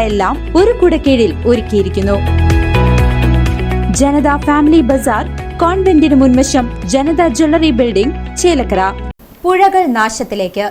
എല്ലാം ഒരു കുടക്കീഴിൽ ഒരുക്കിയിരിക്കുന്നു. ജനത ഫാമിലി ബസാർ കോൺവെന്റിന് മുൻവശം ജനത ജ്വല്ലറി ബിൽഡിംഗ് ചേലക്കര. പുഴകൾ നാശത്തിലേക്ക്.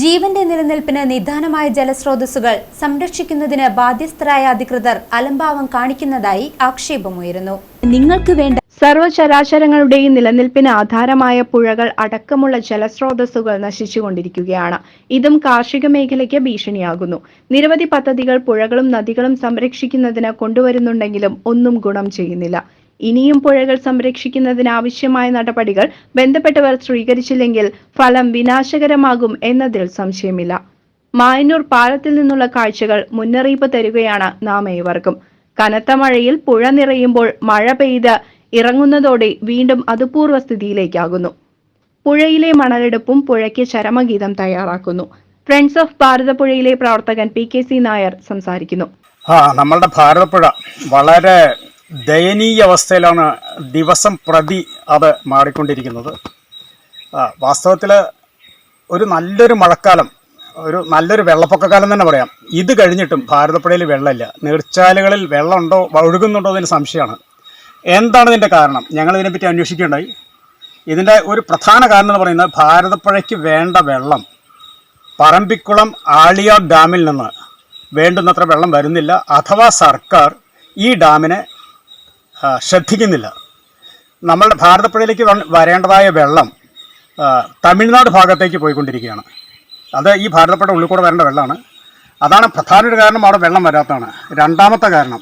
ജീവന്റെ നിലനിൽപ്പിന് നിദാനമായ ജലസ്രോതസ്സുകൾ സംരക്ഷിക്കുന്നതിന് ബാധ്യസ്ഥരായ അധികൃതർ അലംഭാവം കാണിക്കുന്നതായി ആക്ഷേപമുയരുന്നു. നിങ്ങൾക്ക് വേണ്ട സർവചരാചരങ്ങളുടെയും നിലനിൽപ്പിന് ആധാരമായ പുഴകൾ അടക്കമുള്ള ജലസ്രോതസ്സുകൾ നശിച്ചുകൊണ്ടിരിക്കുകയാണ്. ഇതും കാർഷിക മേഖലയ്ക്ക് ഭീഷണിയാകുന്നു. നിരവധി പദ്ധതികൾ പുഴകളും നദികളും സംരക്ഷിക്കുന്നതിന് കൊണ്ടുവരുന്നുണ്ടെങ്കിലും ഒന്നും ഗുണം ചെയ്യുന്നില്ല. ഇനിയും പുഴകൾ സംരക്ഷിക്കുന്നതിനാവശ്യമായ നടപടികൾ ബന്ധപ്പെട്ടവർ സ്വീകരിച്ചില്ലെങ്കിൽ ഫലം വിനാശകരമാകും എന്നതിൽ സംശയമില്ല. മായന്നൂർ പാലത്തിൽ നിന്നുള്ള കാഴ്ചകൾ മുന്നറിയിപ്പ് തരികയാണ് നാം ഏവർക്കും. കനത്ത മഴയിൽ പുഴ നിറയുമ്പോൾ മഴ പെയ്ത് ഇറങ്ങുന്നതോടെ വീണ്ടും അത് പൂർവസ്ഥിതിയിലേക്കാകുന്നു പുഴയിലെ മണലെടുപ്പും പുഴയ്ക്ക് ചരമഗീതം തയ്യാറാക്കുന്നു. ഫ്രണ്ട്സ് ഓഫ് ഭാരതപ്പുഴയിലെ പ്രവർത്തകൻ പി കെ സി നായർ സംസാരിക്കുന്നു. ആ നമ്മളുടെ ഭാരതപ്പുഴ വളരെ ദയനീയ അവസ്ഥയിലാണ് ദിവസം പ്രതി അത് മാറിക്കൊണ്ടിരിക്കുന്നത്. വാസ്തവത്തിൽ ഒരു നല്ലൊരു മഴക്കാലം ഒരു നല്ലൊരു വെള്ളപ്പൊക്കക്കാലം തന്നെ പറയാം. ഇത് കഴിഞ്ഞിട്ടും ഭാരതപ്പുഴയിൽ വെള്ളമില്ല. നീർച്ചാലുകളിൽ വെള്ളമുണ്ടോ ഒഴുകുന്നുണ്ടോ എന്നതിന് സംശയമാണ്. എന്താണ് ഇതിന്റെ കാരണം? ഞങ്ങൾ ഇതിനെപ്പറ്റി അന്വേഷിക്കുകയുണ്ടായി ഇതിന്റെ ഒരു പ്രധാന കാരണം എന്ന് പറയുന്നത് ഭാരതപ്പുഴയ്ക്ക് വേണ്ട വെള്ളം പറമ്പിക്കുളം ആളിയാർ ഡാമിൽ നിന്ന് വേണ്ടുന്നത്ര വെള്ളം വരുന്നില്ല. അഥവാ സർക്കാർ ഈ ഡാമിനെ ശ്രദ്ധിക്കുന്നില്ല. നമ്മളുടെ ഭാരതപ്പുഴയിലേക്ക് വരേണ്ടതായ വെള്ളം തമിഴ്നാട് ഭാഗത്തേക്ക് പോയിക്കൊണ്ടിരിക്കുകയാണ്. അത് ഈ ഭാരതപ്പുഴ ഉള്ളിൽ കൂടെ വരേണ്ട വെള്ളമാണ്. അതാണ് പ്രധാന ഒരു കാരണം അവിടെ വെള്ളം വരാത്തതാണ്. രണ്ടാമത്തെ കാരണം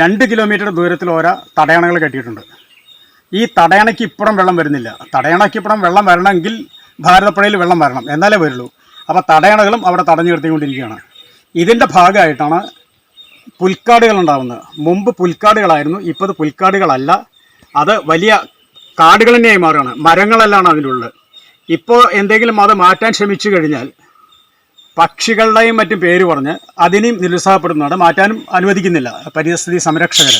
രണ്ട് കിലോമീറ്റർ ദൂരത്തിൽ ഓരോ തടയണകൾ കെട്ടിയിട്ടുണ്ട്. ഈ തടയണയ്ക്ക് ഇപ്പുറം വെള്ളം വരുന്നില്ല. തടയണയ്ക്ക് ഇപ്പുറം വെള്ളം വരണമെങ്കിൽ ഭാരതപ്പുഴയിൽ വെള്ളം വരണം. എന്നാലേ വരുള്ളൂ. അപ്പോൾ തടയണകളും അവിടെ തടഞ്ഞു നിർത്തിക്കൊണ്ടിരിക്കുകയാണ്. ഇതിന്റെ ഭാഗമായിട്ടാണ് പുൽക്കാടുകൾ ഉണ്ടാവുന്നത് മുമ്പ് പുൽക്കാടുകളായിരുന്നു ഇപ്പോൾ പുൽക്കാടുകളല്ല. അത് വലിയ കാടുകൾ തന്നെയായി മാറുകയാണ്. മരങ്ങളെല്ലാം അതിന്റെ ഉള്ളത് ഇപ്പോൾ എന്തെങ്കിലും അത് മാറ്റാൻ ശ്രമിച്ചു കഴിഞ്ഞാൽ പക്ഷികളുടെയും മറ്റും പേര് പറഞ്ഞ് അതിനെയും നിരുത്സാഹപ്പെടുന്നതാണ് മാറ്റാനും അനുവദിക്കുന്നില്ല പരിസ്ഥിതി സംരക്ഷകർ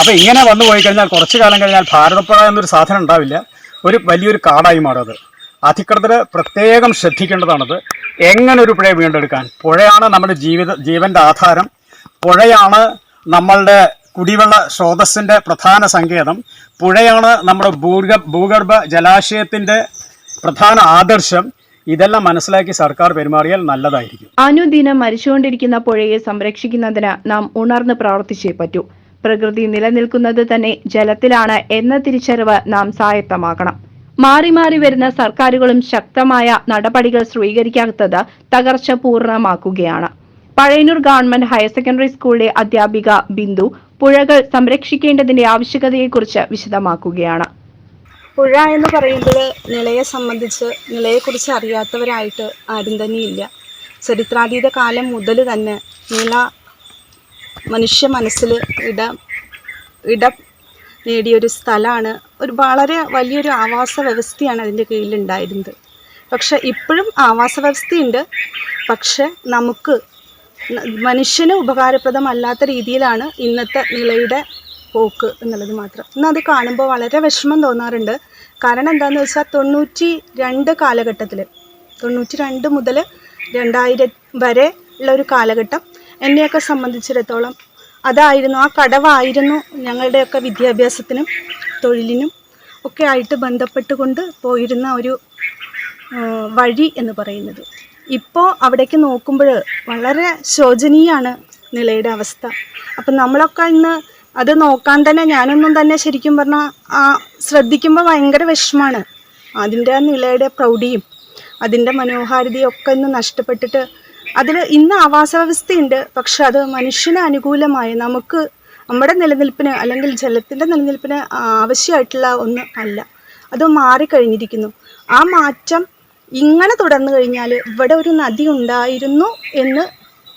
അപ്പോൾ ഇങ്ങനെ വന്നു പോയി കഴിഞ്ഞാൽ കുറച്ച് കാലം കഴിഞ്ഞാൽ ഭാരതപ്പുഴ എന്നൊരു സാധനം ഉണ്ടാവില്ല. ഒരു വലിയൊരു കാടായി മാറും അധികൃതർ പ്രത്യേകം ശ്രദ്ധിക്കേണ്ടതാണത്. എങ്ങനെ ഒരു പുഴയെ വീണ്ടെടുക്കാൻ? പുഴയാണ് നമ്മുടെ ജീവിത ജീവന്റെ ആധാരം. പുഴയാണ് നമ്മളുടെ കുടിവെള്ള സ്രോതസ്സിന്റെ പ്രധാന സങ്കേതം. പുഴയാണ് നമ്മുടെ ഭൂഗ ഭൂഗർഭ ജലാശയത്തിന്റെ പ്രധാന ആദർശം. ഇതെല്ലാം മനസ്സിലാക്കി സർക്കാർ പെരുമാറിയാൽ നല്ലതായിരിക്കും. അനുദിനം മരിച്ചുകൊണ്ടിരിക്കുന്ന പുഴയെ സംരക്ഷിക്കുന്നതിന് നാം ഉണർന്ന് പ്രവർത്തിച്ചേ പറ്റൂ. പ്രകൃതി നിലനിൽക്കുന്നത് തന്നെ ജലത്തിലാണ് എന്ന തിരിച്ചറിവ് നാം സായത്തമാക്കണം മാറി മാറി വരുന്ന സർക്കാരുകളും ശക്തമായ നടപടികൾ സ്വീകരിക്കാത്തത് തകർച്ച പൂർണമാക്കുകയാണ്. പഴയന്നൂർ ഗവൺമെന്റ് ഹയർ സെക്കൻഡറി സ്കൂളിലെ അധ്യാപിക ബിന്ദു പുഴകൾ സംരക്ഷിക്കേണ്ടതിന്റെ ആവശ്യകതയെക്കുറിച്ച് വിശദമാക്കുകയാണ്. പുഴ എന്ന് പറയുമ്പോൾ നിലയെ സംബന്ധിച്ച് നിലയെക്കുറിച്ച് അറിയാത്തവരായിട്ട് ആരും തന്നെ ഇല്ല ചരിത്രാതീത കാലം മുതൽ തന്നെ നില മനുഷ്യ മനസ്സിൽ ഇട ഇടം നേടിയൊരു സ്ഥലമാണ് ഒരു വളരെ വലിയൊരു ആവാസ വ്യവസ്ഥയാണ് അതിന്റെ കീഴിലുണ്ടായിരുന്നത്. പക്ഷെ ഇപ്പോഴും ആവാസ വ്യവസ്ഥയുണ്ട്. പക്ഷെ നമുക്ക് മനുഷ്യന് ഉപകാരപ്രദമല്ലാത്ത രീതിയിലാണ് ഇന്നത്തെ നിലയുടെ പോക്ക് എന്നുള്ളത് മാത്രം. എന്നാൽ അത് കാണുമ്പോൾ വളരെ വിഷമം തോന്നാറുണ്ട്. കാരണം എന്താണെന്ന് വെച്ചാൽ തൊണ്ണൂറ്റി രണ്ട് കാലഘട്ടത്തിൽ തൊണ്ണൂറ്റി രണ്ട് മുതൽ രണ്ടായിരം വരെ ഉള്ള ഒരു കാലഘട്ടം എന്നെയൊക്കെ സംബന്ധിച്ചിടത്തോളം അതായിരുന്നു ആ കടവായിരുന്നു ഞങ്ങളുടെയൊക്കെ വിദ്യാഭ്യാസത്തിനും തൊഴിലിനും ഒക്കെ ആയിട്ട് ബന്ധപ്പെട്ടുകൊണ്ട് പോയിരുന്ന ഒരു വഴി എന്ന് പറയുന്നത്. ഇപ്പോൾ അവിടേക്ക് നോക്കുമ്പോൾ വളരെ ശോചനീയമാണ് നിലയുടെ അവസ്ഥ. അപ്പം നമ്മളൊക്കെ ഇന്ന് അത് നോക്കാൻ തന്നെ ഞാനൊന്നും തന്നെ ശരിക്കും പറഞ്ഞാൽ ആ ശ്രദ്ധിക്കുമ്പോൾ ഭയങ്കര വിഷമാണ്. അതിന്റെ നിലയുടെ പ്രൗഢിയും അതിന്റെ മനോഹാരിതയും ഒക്കെ ഇന്ന് നഷ്ടപ്പെട്ടിട്ട് അതിൽ ഇന്ന് ആവാസ വ്യവസ്ഥയുണ്ട് പക്ഷെ അത് മനുഷ്യന് അനുകൂലമായി. നമുക്ക് നമ്മുടെ നിലനിൽപ്പിന് അല്ലെങ്കിൽ ജലത്തിന്റെ നിലനിൽപ്പിന് ആവശ്യമായിട്ടുള്ള ഒന്ന് അല്ല. അത് മാറിക്കഴിഞ്ഞിരിക്കുന്നു. ആ മാറ്റം ഇങ്ങനെ തുടർന്നു കഴിഞ്ഞാൽ ഇവിടെ ഒരു നദി ഉണ്ടായിരുന്നു എന്ന്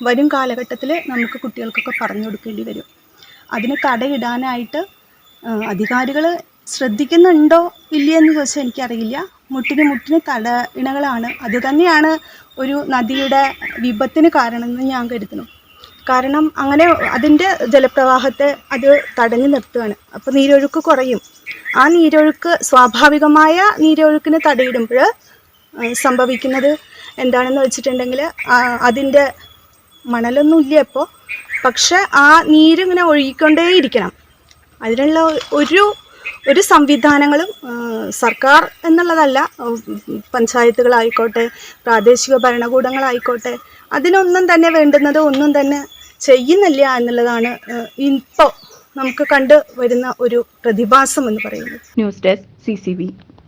വരും കാലഘട്ടത്തിൽ നമുക്ക് കുട്ടികൾക്കൊക്കെ പറഞ്ഞു കൊടുക്കേണ്ടി വരും. അതിന് തടയിടാനായിട്ട് അധികാരികൾ ശ്രദ്ധിക്കുന്നുണ്ടോ ഇല്ലയെന്ന് ചോദിച്ചാൽ എനിക്കറിയില്ല. മുട്ടിന് മുട്ടിന് തട ഇണകളാണ്. അത് തന്നെയാണ് ഒരു നദിയുടെ വിപത്തിന് കാരണമെന്ന് ഞാൻ കരുതുന്നു. കാരണം അങ്ങനെ അതിന്റെ ജലപ്രവാഹത്തെ അത് തടഞ്ഞു നിർത്തുകയാണ് അപ്പോൾ നീരൊഴുക്ക് കുറയും. ആ നീരൊഴുക്ക് സ്വാഭാവികമായ നീരൊഴുക്കിന് തടയിടുമ്പോൾ സംഭവിക്കുന്നത് എന്താണെന്ന് വെച്ചിട്ടുണ്ടെങ്കിൽ അതിന്റെ മണലൊന്നും ഇല്ല ഇപ്പോൾ. പക്ഷെ ആ നീരിങ്ങനെ ഒഴുകിക്കൊണ്ടേയിരിക്കണം. അതിനുള്ള ഒരു ഒരു സംവിധാനങ്ങളും സർക്കാർ എന്നുള്ളതല്ല പഞ്ചായത്തുകളായിക്കോട്ടെ പ്രാദേശിക ഭരണകൂടങ്ങളായിക്കോട്ടെ അതിനൊന്നും തന്നെ വേണ്ടുന്നത് ഒന്നും തന്നെ ചെയ്യുന്നില്ല എന്നുള്ളതാണ് ഇപ്പോൾ നമുക്ക് കണ്ടു വരുന്ന ഒരു പ്രതിഭാസം എന്ന് പറയുന്നത്. News desk C